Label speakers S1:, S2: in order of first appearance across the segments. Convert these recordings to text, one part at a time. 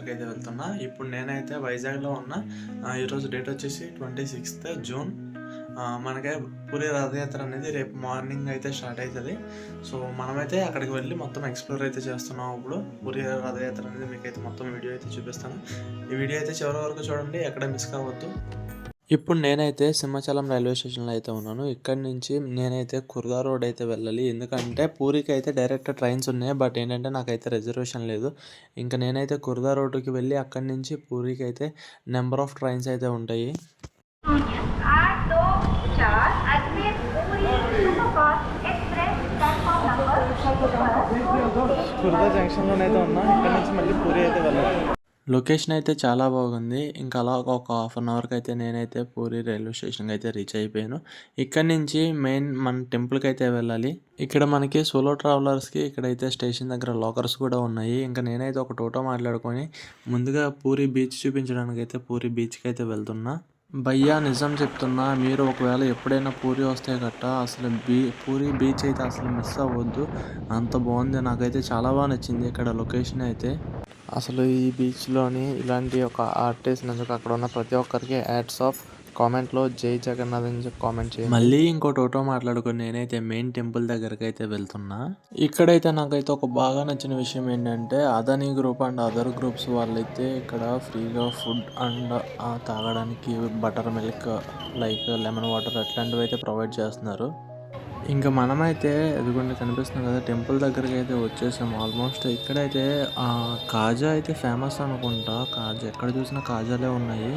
S1: Guys అయితే వెళ్తున్నా. ఇప్పుడు నేనైతే వైజాగ్లో ఉన్నా. ఈరోజు డేట్ వచ్చేసి ట్వంటీ సిక్స్త్ జూన్. మనకే మనకి పూరి రథయాత్ర అనేది రేపు మార్నింగ్ అయితే స్టార్ట్ అవుతుంది. సో మనమైతే అక్కడికి వెళ్ళి మొత్తం ఎక్స్ప్లోర్ అయితే చేస్తున్నాం ఇప్పుడు. పూరి రథయాత్ర అనేది మీకైతే మొత్తం వీడియో అయితే చూపిస్తాను. ఈ వీడియో అయితే చివరి వరకు చూడండి ఎక్కడ మిస్ కావద్దు. ఇప్పుడు నేనైతే సింహాచలం రైల్వే స్టేషన్లో అయితే ఉన్నాను. ఇక్కడ నుంచి నేనైతే కుర్గా రోడ్ అయితే వెళ్ళాలి. ఎందుకంటే పూరికి అయితే డైరెక్ట్ ట్రైన్స్ ఉన్నాయి. బట్ ఏంటంటే నాకైతే రిజర్వేషన్ లేదు. ఇంకా నేనైతే కుర్గా రోడ్డుకి వెళ్ళి అక్కడి నుంచి పూరికి అయితే నెంబర్ ఆఫ్ ట్రైన్స్ అయితే ఉంటాయి. కుర్గా జంక్షన్లోనైతే ఉన్నా. ఇక్కడ నుంచి మళ్ళీ పూరి అయితే వెళ్ళాలి. లొకేషన్ అయితే చాలా బాగుంది. ఇంకా అలా ఒక హాఫ్ అన్ అవర్కి అయితే నేనైతే పూరి రైల్వే స్టేషన్కి అయితే రీచ్ అయిపోయాను. ఇక్కడ నుంచి మెయిన్ మన టెంపుల్కి అయితే వెళ్ళాలి. ఇక్కడ మనకి సోలో ట్రావెలర్స్కి ఇక్కడైతే స్టేషన్ దగ్గర లాకర్స్ కూడా ఉన్నాయి. ఇంకా నేనైతే ఒక టోటో మాట్లాడుకొని ముందుగా పూరి బీచ్ చూపించడానికి అయితే పూరి బీచ్కి అయితే వెళ్తున్నా. భయ్యా నిజం చెప్తున్నా మీరు ఒకవేళ ఎప్పుడైనా పూరి వస్తే గట్ట అసలు బీ పూరి బీచ్ అయితే అసలు మిస్ అవ్వద్దు. అంత బాగుంది. నాకైతే చాలా బాగా నచ్చింది ఇక్కడ లొకేషన్ అయితే. అసలు ఈ బీచ్లోని ఇలాంటి ఒక ఆర్ట్ వేసినందుకు అక్కడ ఉన్న ప్రతి ఒక్కరికి యాడ్స్ ఆఫ్ కామెంట్లో జై జగన్నాథ్ అని చెప్పి కామెంట్ చేయండి. మళ్ళీ ఇంకో టోటో మాట్లాడుకుని నేనైతే మెయిన్ టెంపుల్ దగ్గరికి అయితే వెళ్తున్నా. ఇక్కడైతే నాకైతే ఒక బాగా నచ్చిన విషయం ఏంటంటే Adani group and other groups వాళ్ళైతే ఇక్కడ ఫ్రీగా ఫుడ్ అండ్ తాగడానికి butter milk like lemon water అట్లాంటివి అయితే ప్రొవైడ్ చేస్తున్నారు. ఇంకా మనమైతే ఎదుగుండి కనిపిస్తుంది కదా టెంపుల్ దగ్గరికి అయితే వచ్చేసాం ఆల్మోస్ట్. ఇక్కడైతే ఆ, కాజా అయితే ఫేమస్ అనుకుంటా. కాజా ఎక్కడ చూసినా కాజాలే ఉన్నాయి.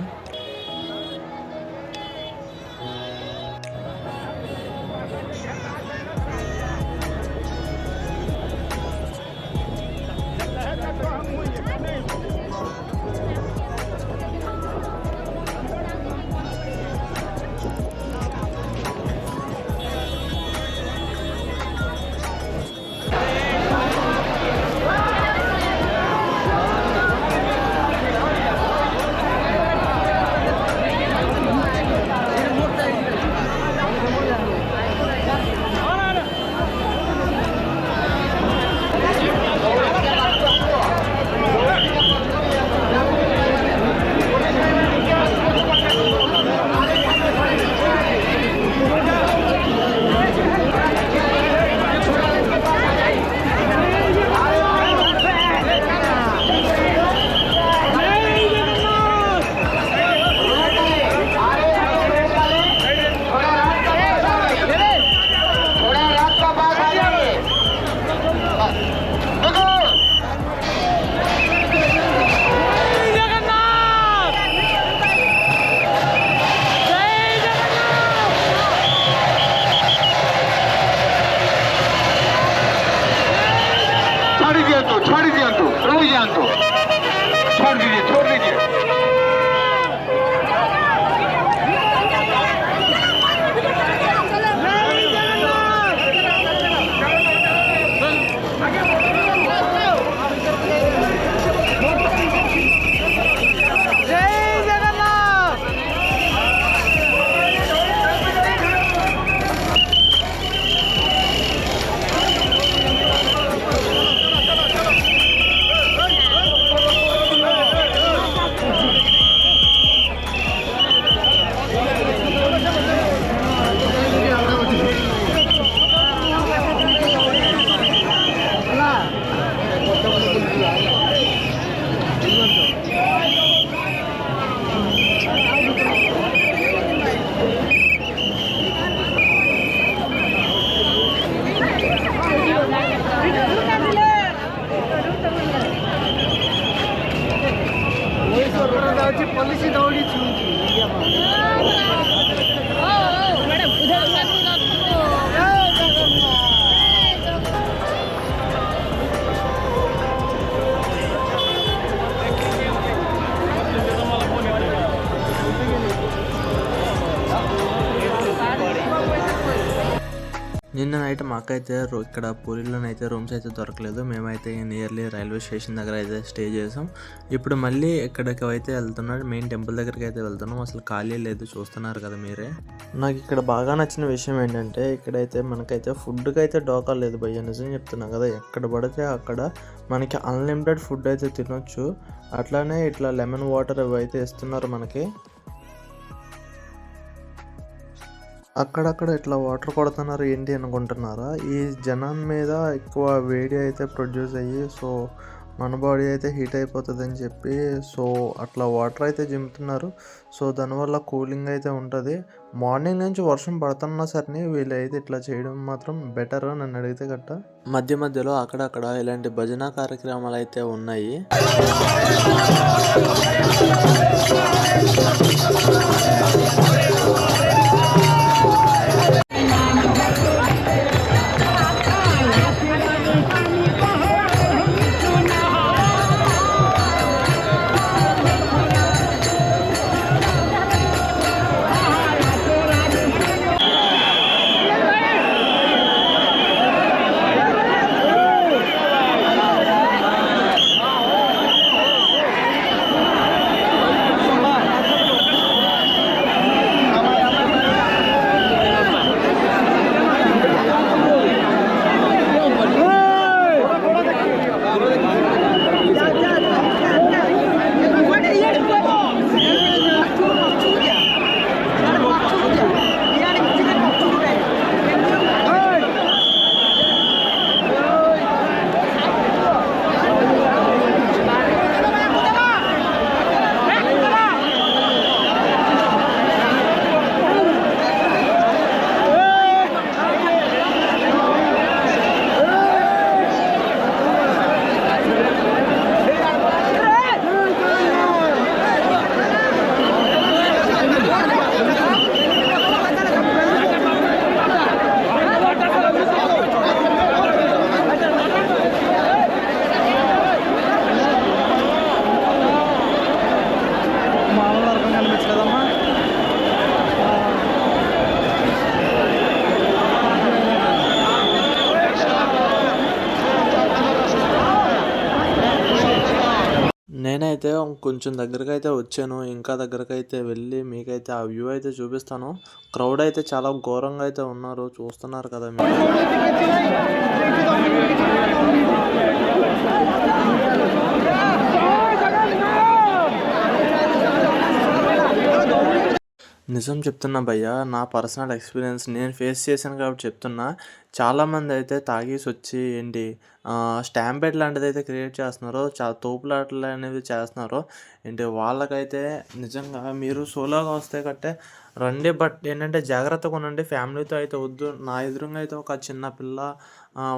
S2: પોલિસી દોડી છું
S1: నిన్న నైట్ మాకైతే ఇక్కడ పూరిలోనైతే రూమ్స్ అయితే దొరకలేదు. మేమైతే నియర్లీ రైల్వే స్టేషన్ దగ్గర అయితే స్టే చేసాం. ఇప్పుడు మళ్ళీ ఇక్కడికి అయితే వెళ్తున్నాడు. మెయిన్ టెంపుల్ దగ్గరికి అయితే వెళ్తున్నాం. అసలు ఖాళీ లేదు. చూస్తున్నారు కదా మీరే. నాకు ఇక్కడ బాగా నచ్చిన విషయం ఏంటంటే ఇక్కడైతే మనకైతే ఫుడ్కి అయితే డోకా లేదు భయ్య. నిజం చెప్తున్నా కదా ఎక్కడ పడితే అక్కడ మనకి అన్లిమిటెడ్ ఫుడ్ అయితే తినొచ్చు. అట్లానే ఇట్లా లెమన్ వాటర్ అవి అయితే ఇస్తున్నారు మనకి. అక్కడక్కడ ఇట్లా వాటర్ కొడుతున్నారు ఏంటి అనుకుంటున్నారా? ఈ జనం మీద ఎక్కువ వేడి అయితే ప్రొడ్యూస్ అయ్యి సో మన బాడీ అయితే హీట్ అయిపోతుంది అని చెప్పి సో అట్లా వాటర్ అయితే జిమ్ముతున్నారు. సో దానివల్ల కూలింగ్ అయితే ఉంటుంది. మార్నింగ్ నుంచి వర్షం పడుతున్నా సరే వీళ్ళైతే ఇట్లా చేయడం మాత్రం బెటర్ నన్ను అడిగితే గట్ట మధ్య మధ్యలో అక్కడక్కడ ఇలాంటి భజన కార్యక్రమాలు అయితే ఉన్నాయి. నేనైతే కొంచెం దగ్గరకు అయితే వచ్చాను. ఇంకా దగ్గరకు అయితే వెళ్ళి మీకైతే ఆ వ్యూ అయితే చూపిస్తాను. క్రౌడ్ అయితే చాలా ఘోరంగా అయితే ఉన్నారు. చూస్తున్నారు కదా మీరు. నిజం చెప్తున్నా భయ్యా నా పర్సనల్ ఎక్స్పీరియన్స్ నేను ఫేస్ చేశాను కాబట్టి చెప్తున్నా. చాలామంది అయితే తాగేసి వచ్చి ఏంటి స్టాంపేట్ లాంటిది అయితే క్రియేట్ చేస్తున్నారో చాలా తోపులాటలు అనేవి చేస్తున్నారు ఏంటి వాళ్ళకైతే నిజంగా మీరు సోలోగా వస్తే కట్టే రండి. బట్ ఏంటంటే జాగ్రత్తగా ఉండండి. ఫ్యామిలీతో అయితే వద్దు. నా ఎదురుగా అయితే ఒక చిన్న పిల్ల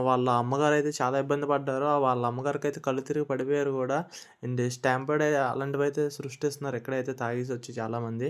S1: వాళ్ళ అమ్మగారు అయితే చాలా ఇబ్బంది పడ్డారు. ఆ వాళ్ళ అమ్మగారికి అయితే కళ్ళు తిరిగి పడిపోయారు కూడా. ఏంటి స్టాంపేడ్ అలాంటివి అయితే సృష్టిస్తున్నారు. ఎక్కడైతే తాగేసి వచ్చి చాలామంది.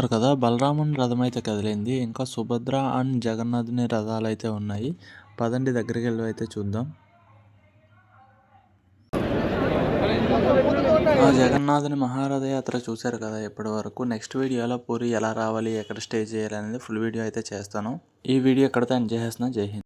S1: చూస్తున్నారు కదా బలరాముని రథం అయితే కదిలింది. ఇంకా సుభద్ర అండ్ జగన్నాథుని రథాలు అయితే ఉన్నాయి. పదండి దగ్గరికి వెళ్ళి అయితే చూద్దాం. జగన్నాథుని మహారథ యాత్ర చూశారు కదా ఇప్పటి వరకు. నెక్స్ట్ వీడియోలో పూరి ఎలా రావాలి ఎక్కడ స్టే చేయాలి అనేది ఫుల్ వీడియో అయితే చేస్తాను. ఈ వీడియో ఎక్కడితో ఎంజాయ్ చేస్తున్నా జై హింద్.